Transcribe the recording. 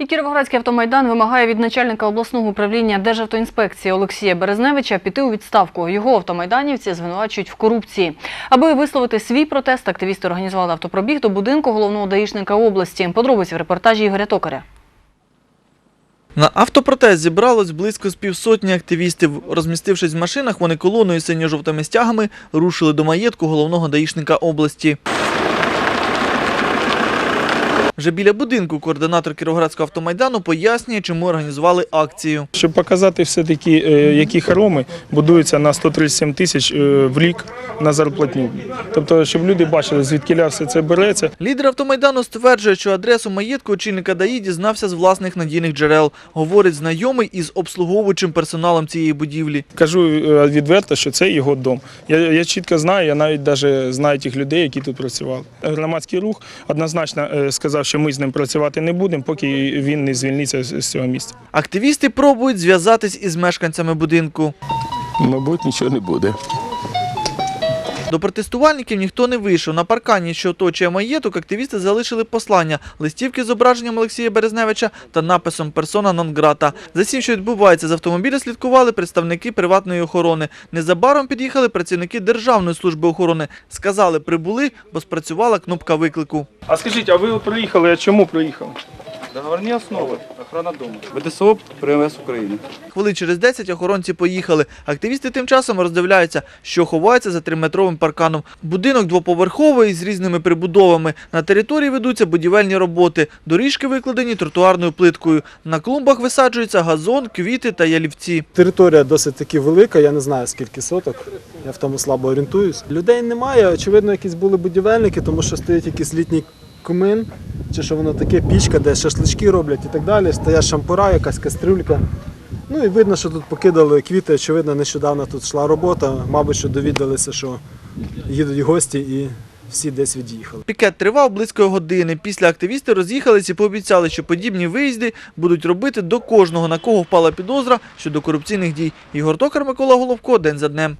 І Кіровоградський автомайдан вимагає від начальника обласного управління Державтоінспекції Олексія Березневича піти у відставку. Його автомайданівці звинувачують в корупції. Аби висловити свій протест, активісти організували автопробіг до будинку головного даїшника області. Подробиці в репортажі Ігоря Токаря. На автопротест зібралось близько з півсотні активістів. Розмістившись в машинах, вони колоною синьо-жовтими стягами рушили до маєтку головного даїшника області. Вже біля будинку координатор Кіровоградського автомайдану пояснює, чому організували акцію. Щоб показати все-таки, е, які хороми будуються на 137 тисяч е, в рік на зарплатню. Тобто, щоб люди бачили, звідки все це береться. Лідер автомайдану стверджує, що адресу маєтку очільника ДАІ дізнався з власних надійних джерел. Говорить знайомий із обслуговуючим персоналом цієї будівлі. Кажу е, відверто, що це його дом. Я, я чітко знаю, я навіть даже знаю тих людей, які тут працювали. Громадський рух однозначно сказав, що ми з ним працювати не будемо, поки він не звільниться з цього місця. Активісти пробують зв'язатись із мешканцями будинку. Мабуть, нічого не буде. До протестувальників ніхто не вийшов. На паркані, що оточує маєток, активісти залишили послання, листівки з зображенням Олексія Березневича та написом «Персона нон грата». За всім, що відбувається, з автомобіля слідкували представники приватної охорони. Незабаром під'їхали працівники Державної служби охорони. Сказали, прибули, бо спрацювала кнопка виклику. А скажіть, а ви приїхали? А чому приїхали? Договорні основи. Охрана дому. ВДСО ПМС України. Хвилин через 10 охоронці поїхали. Активісти тим часом роздивляються, що ховається за триметровим парканом. Будинок двоповерховий з різними прибудовами. На території ведуться будівельні роботи. Доріжки викладені тротуарною плиткою. На клумбах висаджується газон, квіти та ялівці. Територія досить таки велика, я не знаю скільки соток, я в тому слабо орієнтуюсь. Людей немає, очевидно, якісь були будівельники, тому що стоїть якийсь літній кумин, чи що воно таке, пічка, де шашлички роблять і так далі. Стоять шампура, якась кастрюлька. Ну і видно, що тут покидали квіти, очевидно, нещодавно тут йшла робота. Мабуть, що довідалися, що їдуть гості і всі десь від'їхали. Пікет тривав близько години. Після активісти роз'їхались і пообіцяли, що подібні виїзди будуть робити до кожного, на кого впала підозра щодо корупційних дій. Ігор Токар, Микола Головко, День за днем.